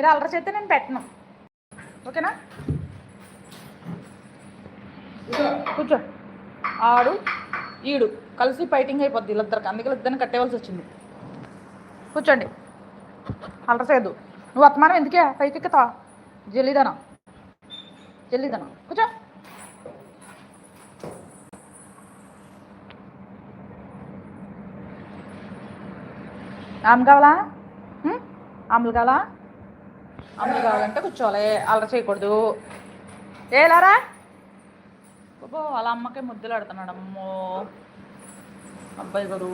మీరు అల్లరి చేస్తే నేను పెట్టను ఓకేనా కూర్చో ఆడు ఈడు కలిసి ఫైటింగ్ అయిపోద్ది వీళ్ళిద్దరికి అందుకే ఇద్దరిని కట్టేవలసి వచ్చింది కూర్చోండి అల్లరి చేయద్దు నువ్వు అత్మానం ఎందుకే పైకి ఎక్కుతా జల్లిదనా జల్లిదనా కూర్చో ఆమె కావాలా ఆమెలు కావాలా అమ్మాయి కావాలంటే కూర్చోవాలి అలా చేయకూడదు ఏలారా బాబో అలా అమ్మకే ముద్దులు ఆడుతున్నాడు అమ్మో అబ్బాయి గారు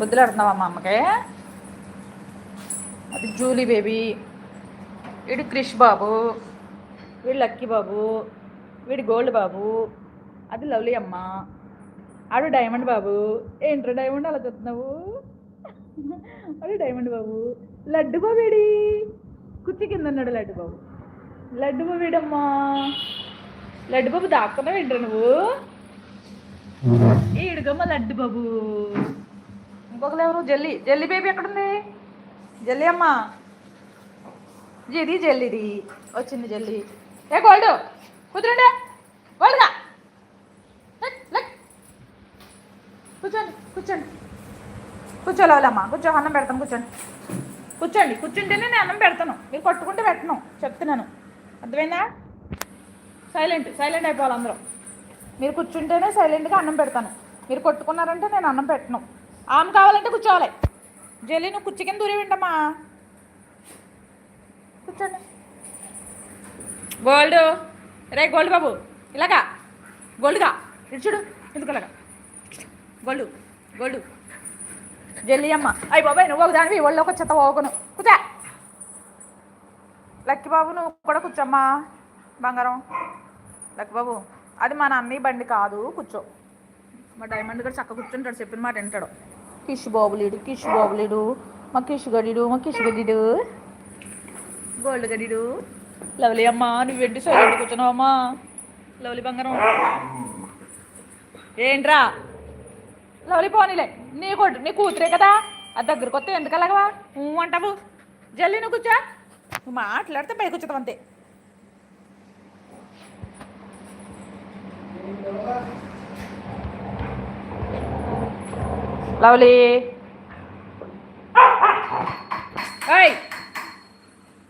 ముద్దులు ఆడుతున్నావా అమ్మ అమ్మకే అది జూలీ బేబీ వీడు క్రిష్ బాబు వీడు లక్కీ బాబు వీడు గోల్డ్ బాబు అది లవ్లీ అమ్మ ఆడు డైమండ్ బాబు ఏంట్రా డైమండ్ అలా చెప్తున్నావు అది డైమండ్ బాబు లడ్డు బాబేడి కుర్చీ కింద ఉన్నాడు లడ్డు బాబు లడ్డు బాబేడమ్మా లడ్డు బాబు దాక్కున్నా వింటరు నువ్వు ఏడుగమ్మ లడ్డు బాబు ఇంకొకరు ఎవరు జల్లి జల్లి బేబీ ఎక్కడుంది జల్లి అమ్మ ఇది జల్లిది వచ్చింది జల్లి ఏ గోల్డ్ కుదురుండే గోల్డ్గా కూర్చోండి కూర్చోండి అమ్మ కూర్చో అన్నం పెడతాను కూర్చోండి కూర్చోండి కూర్చుంటేనే నేను అన్నం పెడతాను మీరు కొట్టుకుంటే పెట్టను చెప్తున్నాను అర్థమైందా సైలెంట్ సైలెంట్ అయిపోవాలి అందరూ మీరు కూర్చుంటేనే సైలెంట్గా అన్నం పెడతాను మీరు కొట్టుకున్నారంటే నేను అన్నం పెట్టను ఆమె కావాలంటే కూర్చోవాలి జల్లి నువ్వు కుర్చీ కింద దూరి వింటమ్మా కూర్చోండి గోల్డ్ రే గోల్డ్ బాబు ఇలాగా గోల్డ్గా ఇచ్చుడు ఎందుకు గోల్డ్ గోల్డ్ జల్లియమ్మ అయ్యి బాబాయ్ నువ్వు ఒక దానివి ఒక చెత్త పోగను కూర్చా లక్కిబాబు నువ్వు కూడా కూర్చోమ్మా బంగారం లక్కిబాబు అది మా నాన్న బండి కాదు కూర్చో మా డైమండ్ కూడా చక్కగా కూర్చుంటాడు చెప్పిన మాట వింటాడు కిష్ బాబులీడు కిష్ బాబులీడు మా కిష్ గడిడు మా కిష్ గడిడు గోల్డ్ గడిడు లవ్లీ నువ్వు నువ్వెంటి సైలెంట్ కూర్చున్నావమ్మా లవ్లీ బంగారం ఏంట్రా లవ్లీ పోనీలే నీ కొడు నీ కూతురే కదా అది దగ్గరకు వస్తే ఎందుకు అలాగవా అంటావు జల్లి నువ్వు కూర్చో నువ్వు మాట్లాడితే పైకి వచ్చావు అంతే లవ్లీ ఏయ్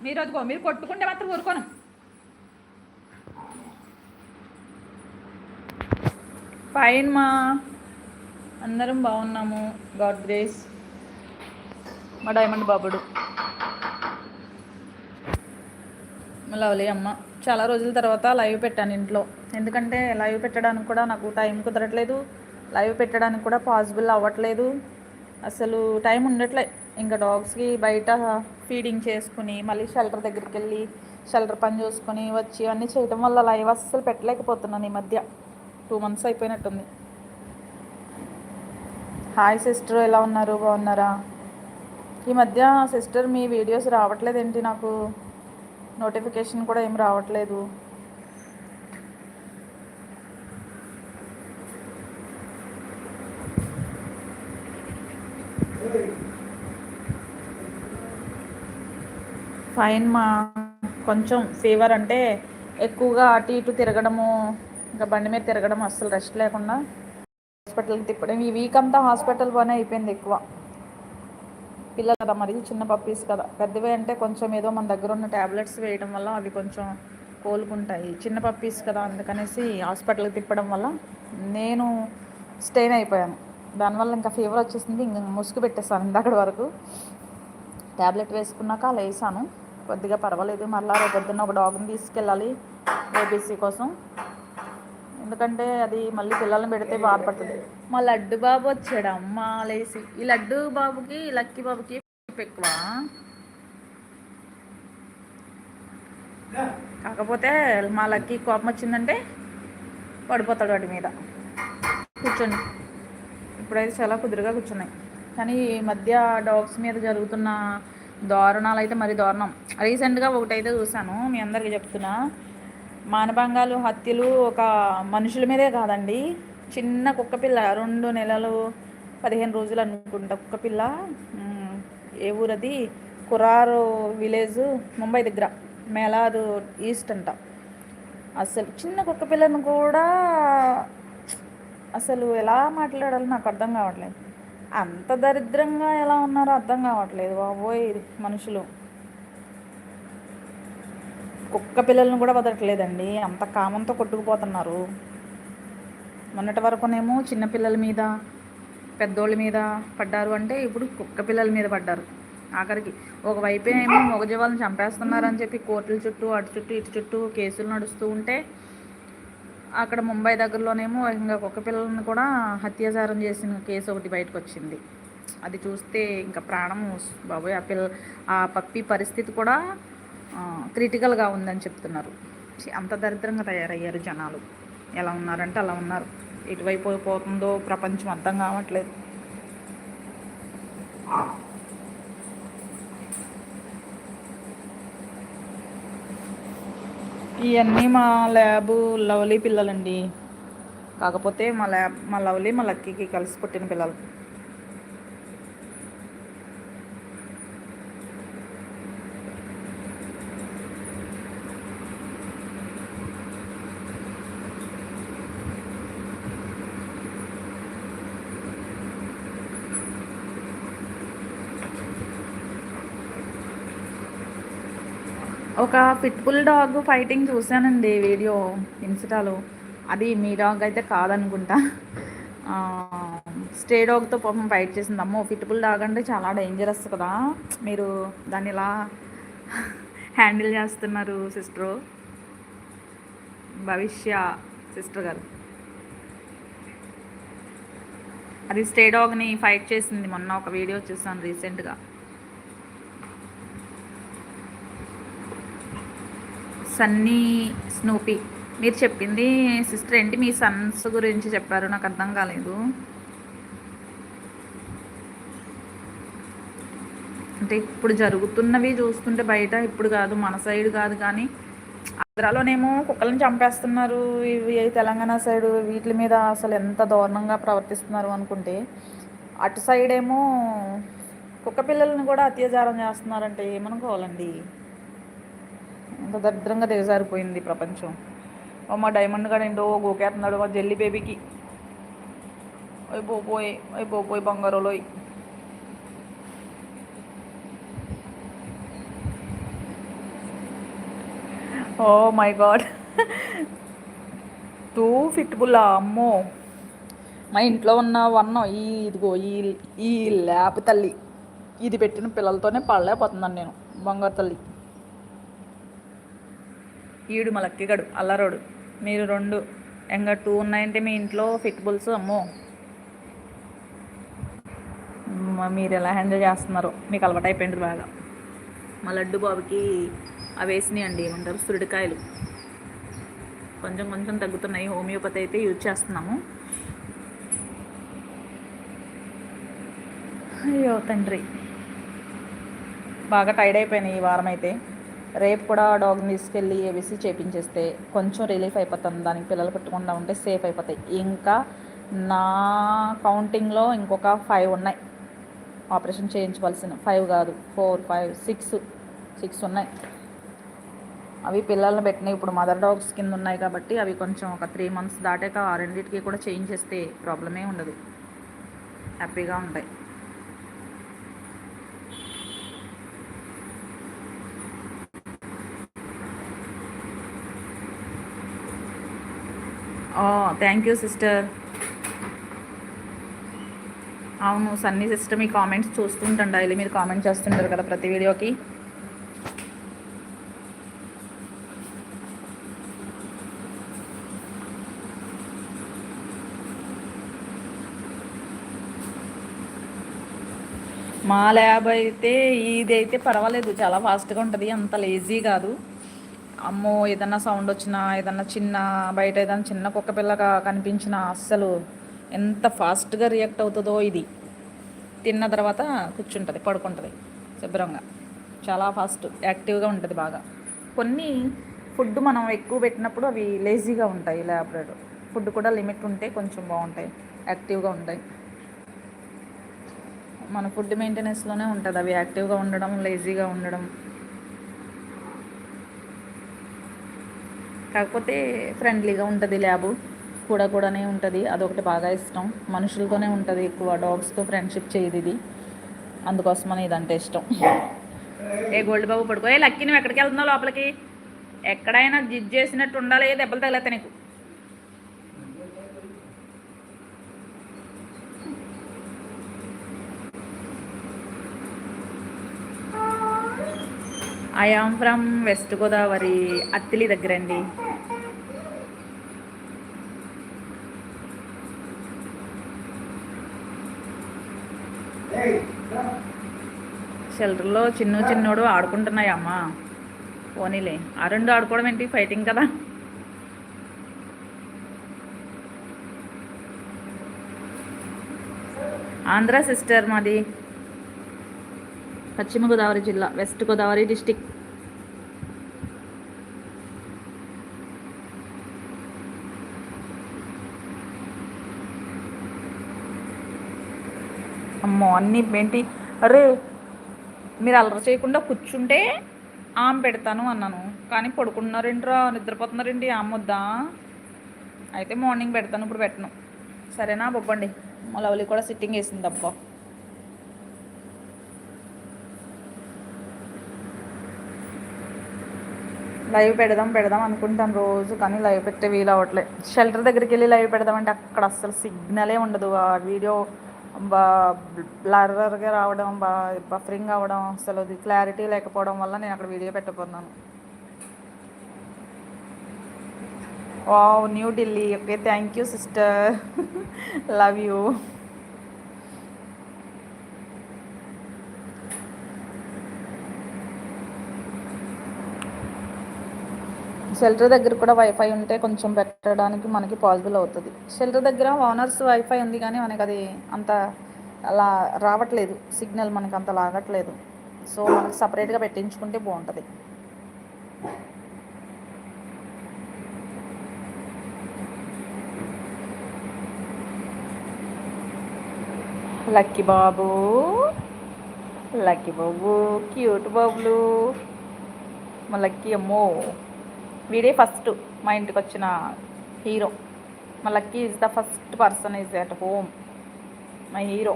మీరు అదిగో మీరు కొట్టుకుంటే మాత్రం ఊరుకోను ఫైన్ మా అందరం బాగున్నాము గాడ్ గ్రేస్ మా డైమండ్ బాబుడు లవ్లీ అమ్మ చాలా రోజుల తర్వాత లైవ్ పెట్టాను ఇంట్లో ఎందుకంటే లైవ్ పెట్టడానికి కూడా నాకు టైం కుదరట్లేదు లైవ్ పెట్టడానికి కూడా పాసిబుల్ అవ్వట్లేదు అసలు టైం ఉండట్లే ఇంకా డాగ్స్కి బయట ఫీడింగ్ చేసుకుని మళ్ళీ షెల్టర్ దగ్గరికి వెళ్ళి షెల్టర్ పని చూసుకొని వచ్చి అన్నీ చేయటం వల్ల లైవ్ అస్సలు పెట్టలేకపోతున్నాను ఈ మధ్య టూ మంత్స్ అయిపోయినట్టుంది హాయ్ సిస్టర్ ఎలా ఉన్నారు బాగున్నారా ఈ మధ్య సిస్టర్ మీ వీడియోస్ రావట్లేదు ఏంటి నాకు నోటిఫికేషన్ కూడా ఏం రావట్లేదు ఫైన్ మా కొంచెం ఫీవర్ అంటే ఎక్కువగా అటు ఇటు తిరగడము ఇంకా బండి మీద తిరగడం అస్సలు రెస్ట్ లేకుండా హాస్పిటల్కి తిప్పడం ఈ వీక్ అంతా హాస్పిటల్ పోనే అయిపోయింది ఎక్కువ పిల్లలు కదా మరి చిన్న పప్పీస్ కదా పెద్దవి అంటే కొంచెం ఏదో మన దగ్గర ఉన్న ట్యాబ్లెట్స్ వేయడం వల్ల అవి కొంచెం కోలుకుంటాయి చిన్న పప్పీస్ కదా అందుకనేసి హాస్పిటల్కి తిప్పడం వల్ల నేను స్టెయిన్ అయిపోయాను దానివల్ల ఇంకా ఫీవర్ వచ్చేసింది ఇంక ముసుగు పెట్టేశాను ఇందాకటి వరకు ట్యాబ్లెట్ వేసుకున్నాక అలా వేసాను కొద్దిగా పర్వాలేదు మళ్ళీ రేపు పొద్దున్న ఒక డాగ్ని తీసుకెళ్ళాలి ఏబీసీ కోసం ఎందుకంటే అది మళ్ళీ పిల్లల్ని పెడితే బాధపడుతుంది మా లడ్డు బాబు వచ్చాడు అమ్మ లేసి ఈ లడ్డు బాబుకి లక్కీ బాబుకి ఎక్కువ కాకపోతే మా లక్కీ కోపం వచ్చిందంటే పడిపోతాడు వాటి మీద కూర్చోండి ఇప్పుడైతే చాలా కుదురుగా కూర్చున్నాయి కానీ ఈ మధ్య డాగ్స్ మీద జరుగుతున్న దారుణాలు అయితే మరి దారుణం రీసెంట్గా ఒకటైతే చూసాను మీ అందరికీ చెప్తున్నా మానభంగాలు హత్యలు ఒక మనుషుల మీదే కాదండి చిన్న కుక్కపిల్ల రెండు నెలలు పదిహేను రోజులు అనుకుంటా కుక్కపిల్ల ఏ ఊరది కురారు విలేజ్ ముంబై దగ్గర మేలాదు ఈస్ట్ అంట అసలు చిన్న కుక్కపిల్లను కూడా అసలు ఎలా మాట్లాడాలో నాకు అర్థం కావట్లేదు అంత దరిద్రంగా ఎలా ఉన్నారో అర్థం కావట్లేదు బాబోయ్ మనుషులు కుక్క పిల్లలను కూడా వదలట్లేదండి అంత కామంతో కొట్టుకుపోతున్నారు మొన్నటి వరకునేమో చిన్నపిల్లల మీద పెద్దోళ్ళ మీద పడ్డారు అంటే ఇప్పుడు కుక్క పిల్లల మీద పడ్డారు ఆఖరికి ఒకవైపేనేమో మగజవాళ్ళని చంపేస్తున్నారని చెప్పి కోర్టుల చుట్టూ అటు చుట్టూ ఇటు చుట్టూ కేసులు నడుస్తూ ఉంటే అక్కడ ముంబై దగ్గరలోనేమో ఇంకా కుక్క పిల్లలను కూడా హత్యాచారం చేసిన కేసు ఒకటి బయటకు వచ్చింది అది చూస్తే ఇంకా ప్రాణం బాబోయ్ ఆ పిల్ల ఆ పప్పి పరిస్థితి కూడా క్రిటికల్గా ఉందని చెప్తున్నారు అంత దరిద్రంగా తయారయ్యారు జనాలు ఎలా ఉన్నారంటే అలా ఉన్నారు ఎటువైపు పోతుందో ప్రపంచం అర్థం కావట్లేదు ఇవన్నీ మా ల్యాబ్ లవ్లీ పిల్లలండి కాకపోతే మా ల్యాబ్ మా లవ్లీ మా లక్కీకి కలిసి పుట్టిన పిల్లలు ఒక పిట్బుల్ డాగ్ ఫైటింగ్ చూశానండి వీడియో ఇన్స్టాలో అది మీ డాగ్ అయితే కాదనుకుంటా స్టే డాగ్తో పాపం ఫైట్ చేసింది అమ్మో పిట్బుల్ డాగ్ అంటే చాలా డేంజరస్ కదా మీరు దాన్ని ఇలా హ్యాండిల్ చేస్తున్నారు సిస్టరు భవిష్య సిస్టర్ గారు అది స్టే డాగ్ని ఫైట్ చేసింది మొన్న ఒక వీడియో చూసాను రీసెంట్గా సన్నీ స్నూపీ మీరు చెప్పింది సిస్టర్ ఏంటి మీ సన్స్ గురించి చెప్పారు నాకు అర్థం కాలేదు అంటే ఇప్పుడు జరుగుతున్నవి చూస్తుంటే బయట ఇప్పుడు కాదు మన సైడ్ కాదు కానీ ఆంధ్రాలోనేమో కుక్కలను చంపేస్తున్నారు ఇవి తెలంగాణ సైడ్ వీటి మీద అసలు ఎంత దారుణంగా ప్రవర్తిస్తున్నారు అనుకుంటే అటు సైడ్ ఏమో కుక్క పిల్లలను కూడా అత్యాచారం చేస్తున్నారంటే ఏమనుకోవాలండి ఎంత దరిద్రంగా దిగజారిపోయింది ప్రపంచం మా డైమండ్ గాడు ఏంటో గోకేస్తున్నాడు మా జల్లి బేబీకి అయిపోయి అయిపోయి బంగారులోయ్ ఓ మై గాడ్ టూ ఫిట్బుల్లా అమ్మో మా ఇంట్లో ఉన్న వన్న ఈ ఇదిగో ఈ ఈ ల్యాబ్ తల్లి ఇది పెట్టిన పిల్లలతోనే పడలేకపోతున్నాను నేను బంగారు తల్లి ఈడు మలక్కిగడు అల్లరోడు మీరు రెండు ఇంకా టూ ఉన్నాయంటే మీ ఇంట్లో ఫిట్బుల్స్ అమ్మో మీరు ఎలా హ్యాండిల్ చేస్తున్నారో మీకు అలవాటు అయిపోయింది బాగా మా లడ్డు బాబుకి అవి వేసినాయి అండి ఏమంటారు సురిడికాయలు కొంచెం కొంచెం తగ్గుతున్నాయి హోమియోపతి అయితే యూజ్ చేస్తున్నాము అయ్యో తండ్రి బాగా టైర్డ్ అయిపోయినాయి ఈ వారం అయితే రేపు కూడా డాగ్ని తీసుకెళ్ళి వేసి చేపించేస్తే కొంచెం రిలీఫ్ అయిపోతుంది దానికి పిల్లలు పెట్టుకుండా ఉంటే సేఫ్ అయిపోతాయి ఇంకా నా కౌంటింగ్లో ఇంకొక ఫైవ్ ఉన్నాయి ఆపరేషన్ చేయించవలసిన ఫైవ్ కాదు ఫోర్ ఫైవ్ సిక్స్ సిక్స్ ఉన్నాయి అవి పిల్లల్ని పెట్టినాయి ఇప్పుడు మదర్ డాగ్స్ కింద ఉన్నాయి కాబట్టి అవి కొంచెం ఒక త్రీ మంత్స్ దాటాక ఆ రెండింటికి కూడా చేంజ్ చేస్తే ప్రాబ్లమే ఉండదు హ్యాపీగా ఉంటాయి థ్యాంక్ యూ సిస్టర్ అవును సన్నీ సిస్టర్ మీ కామెంట్స్ చూస్తుంటాం డైలీ మీరు కామెంట్ చేస్తుంటారు కదా ప్రతి వీడియోకి మా ల్యాబ్ అయితే ఇది అయితే పర్వాలేదు చాలా ఫాస్ట్గా ఉంటుంది అంత లేజీ కాదు అమ్మో ఏదన్నా సౌండ్ వచ్చినా ఏదన్నా చిన్న బయట ఏదన్నా చిన్న కుక్క పిల్లగా కనిపించినా అస్సలు ఎంత ఫాస్ట్గా రియాక్ట్ అవుతుందో ఇది తిన్న తర్వాత కూర్చుంటుంది పడుకుంటుంది శుభ్రంగా చాలా ఫాస్ట్ యాక్టివ్గా ఉంటుంది బాగా కొన్ని ఫుడ్ మనం ఎక్కువ పెట్టినప్పుడు అవి లేజీగా ఉంటాయి ల్యాబ్రేడ్ ఫుడ్ కూడా లిమిట్ ఉంటే కొంచెం బాగుంటాయి యాక్టివ్గా ఉంటాయి మన ఫుడ్ మెయింటెనెన్స్లోనే ఉంటుంది అవి యాక్టివ్గా ఉండడం లేజీగా ఉండడం కాకపోతే ఫ్రెండ్లీగా ఉంటుంది ల్యాబు కూడా కూడానే ఉంటుంది అదొకటి బాగా ఇష్టం మనుషులతోనే ఉంటుంది ఎక్కువ డాగ్స్తో ఫ్రెండ్షిప్ చేయదు ఇది అందుకోసమని ఇదంటే ఇష్టం ఏ గోల్డ్ బాబు పడుకో ఏ లక్కీ నువ్వు ఎక్కడికి వెళ్తున్నావు లోపలికి ఎక్కడైనా జిడ్ చేసినట్టు ఉండాలి దెబ్బలు తగిలేత నీకు I am from west Godavari Attili దగ్గర అండి షెల్టర్లో చిన్న చిన్నోడు ఆడుకుంటున్నాయమ్మ పోనీలే ఆ రెండు ఆడుకోవడం ఏంటి ఫైటింగ్ కదా ఆంధ్ర సిస్టర్ మాది పశ్చిమ గోదావరి జిల్లా వెస్ట్ గోదావరి డిస్టిక్ అమ్మో అన్నీ ఏంటి అరే మీరు అలర చేయకుండా కూర్చుంటే ఆమె పెడతాను అన్నాను కానీ పడుకున్నారేంట్రా నిద్రపోతున్నారేంటి ఆమొద్దా అయితే మార్నింగ్ పెడతాను ఇప్పుడు పెట్టను సరేనా బొబ్బండి మా లవ్లీ కూడా సిట్టింగ్ వేసింది అబ్బా లైవ్ పెడదాం పెడదాం అనుకుంటాను రోజు కానీ లైవ్ పెట్టే వీలు అవ్వట్లేదు షెల్టర్ దగ్గరికి వెళ్ళి లైవ్ పెడదామంటే అక్కడ అస్సలు సిగ్నలే ఉండదు ఆ వీడియో బ్లర్గా రావడం బా బఫరింగ్ అవ్వడం అసలు అది క్లారిటీ లేకపోవడం వల్ల నేను అక్కడ video పెట్టబోతున్నాను wow Delhi okay thank you sister love you shelter దగ్గర కూడా వైఫై ఉంటే కొంచెం పెట్టడానికి మనకి పాసిబుల్ అవుతుంది షెల్టర్ దగ్గర ఓనర్స్ వైఫై ఉంది కానీ మనకి అది అంత అలా రావట్లేదు సిగ్నల్ మనకి అంత లాగట్లేదు సో మనకి సపరేట్గా పెట్టించుకుంటే బాగుంటుంది లక్కీ బాబు లక్కీ బాబు క్యూట్ బాబులు మా లక్కీ అమ్మో వీడే ఫస్ట్ మా ఇంటికి వచ్చిన హీరో మా Lucky is the first person is at home మా హీరో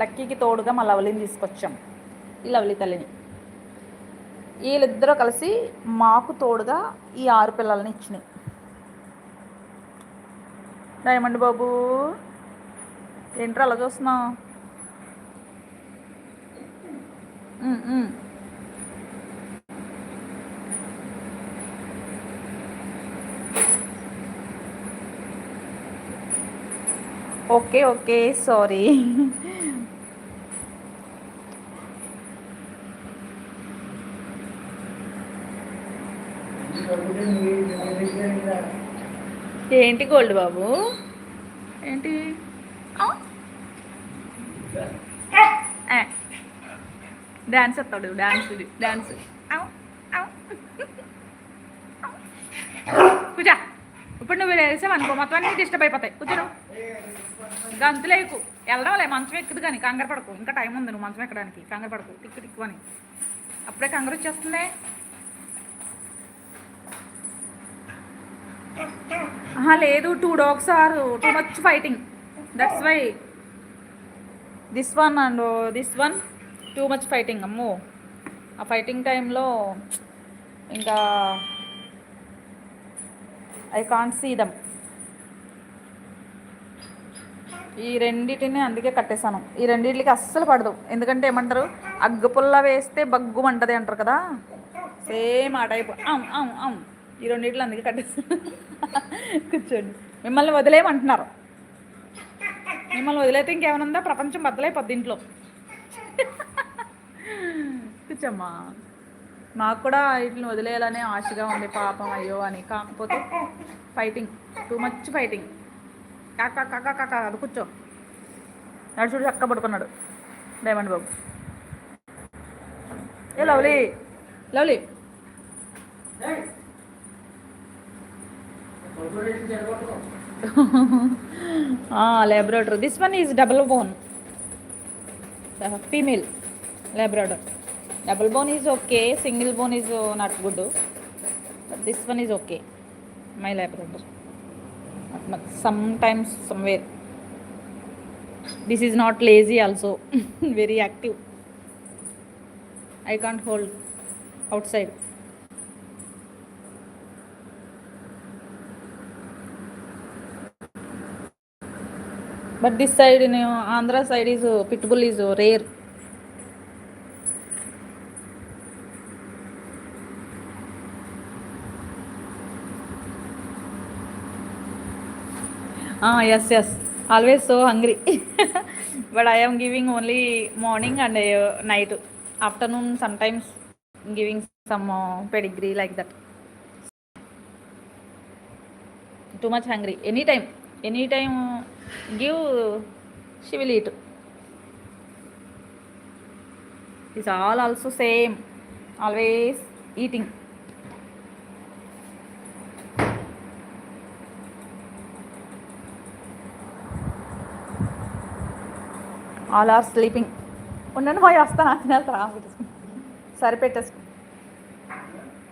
లక్కీకి తోడుగా మా లవలిని తీసుకొచ్చాం ఈ లవలి తల్లిని వీళ్ళిద్దరూ కలిసి మాకు తోడుగా ఈ ఆరు పిల్లల్ని ఇచ్చినాయి డైమండ్ బాబు ఏంట్రా అలా చూస్తున్నావు Oke oke sorry. Enti gold babu. Enti. Oh. Eh. Dance atau dance dance. Kuda. Upin dulu ya. Saya mau ngomong apa nih? Justru bayi pate. Kuda గంతులేకు వెళ్ళడంలే మంచం ఎక్కుదు కానీ కంగారు పడకు ఇంకా టైం ఉంది నువ్వు మంచం ఎక్కడానికి కంగారు పడకు టిక్కు టిక్కు అని అప్పుడే కంగారు ఆహా లేదు two dogs are too much fighting that's why this one and this one too much fighting అమ్మో ఆ ఫైటింగ్ టైంలో ఇంకా ఐ కాంట్ సీ దమ్ ఈ రెండింటిని అందుకే కట్టేశాను ఈ రెండింటికి అస్సలు పడదు ఎందుకంటే ఏమంటారు అగ్గుపుల్ల వేస్తే బగ్గు అంటది అంటారు కదా సేమ్ ఆ టైపు అవు అవు అవు ఈ రెండింటిలో అందుకే కట్టేశాను కూర్చోండి మిమ్మల్ని వదిలేయమంటున్నారు మిమ్మల్ని వదిలేతే ఇంకేమైనా ఉందా ప్రపంచం బద్దలైపోద్ది ఇంట్లో కూర్చోమ్మా మాకు కూడా వీటిని వదిలేయాలనే ఆశగా ఉంది పాపం అయ్యో అని కాకపోతే ఫైటింగ్ టూ మచ్ ఫైటింగ్ కాక కాక కాక అది కూర్చో నడుచుడు చక్క పడుకున్నాడు diamond Babu a lovely lovely Labrador this one is double bone female Labrador double bone is okay single bone is not good this one is okay my Labrador but sometimes somewhere this is not lazy also very active i can't hold outside but this side in you know, andhra side is uh, pitbull is uh, rare Ah, yes. Always so hungry. But I am giving only morning and uh, night. Afternoon sometimes giving some uh, pedigree like that. Too much hungry. Anytime uh, give, she will eat. It's all also same. Always eating. All are sleeping ఉండను పోయి వస్తాను రా సరే పెట్టేసుకో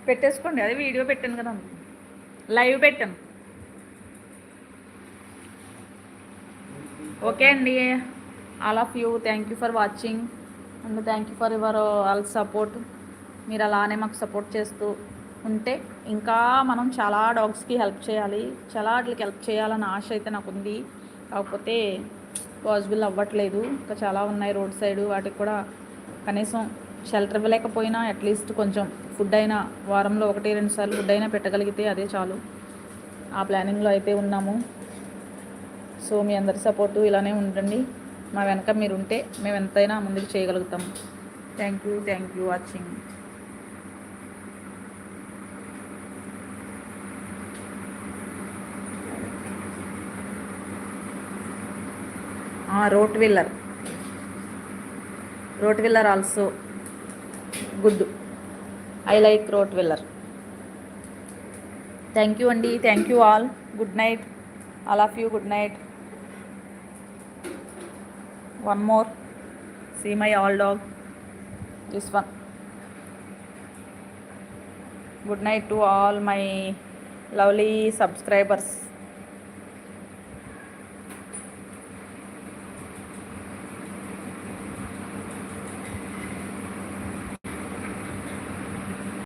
పెట్టేసుకోండి అదే video పెట్టాను కదా live పెట్టాను ఓకే అండి all of you thank you for watching and thank you for your all support మీరు అలానే మాకు సపోర్ట్ చేస్తూ ఉంటే ఇంకా మనం చాలా డాగ్స్కి హెల్ప్ చేయాలి చాలా వాటికి హెల్ప్ చేయాలన్న ఆశ అయితే నాకు ఉంది కాకపోతే పాజిబుల్ అవ్వట్లేదు ఇంకా చాలా ఉన్నాయి రోడ్ సైడ్ వాటికి కూడా కనీసం షెల్టర్ ఇవ్వలేకపోయినా అట్లీస్ట్ కొంచెం ఫుడ్ అయినా వారంలో ఒకటి రెండు సార్లు ఫుడ్ అయినా పెట్టగలిగితే అదే చాలు ఆ ప్లానింగ్లో అయితే ఉన్నాము సో మీ అందరి సపోర్టు ఇలానే ఉండండి మా వెనక మీరుంటే మేము ఎంతైనా ముందుకు చేయగలుగుతాము thank you thank you watching Rottweiler also good. I like Rottweiler. Thank you, Andy. Thank you all. Good night, all of you. Good night. One more. See my old dog. This one. Good night to all my lovely subscribers.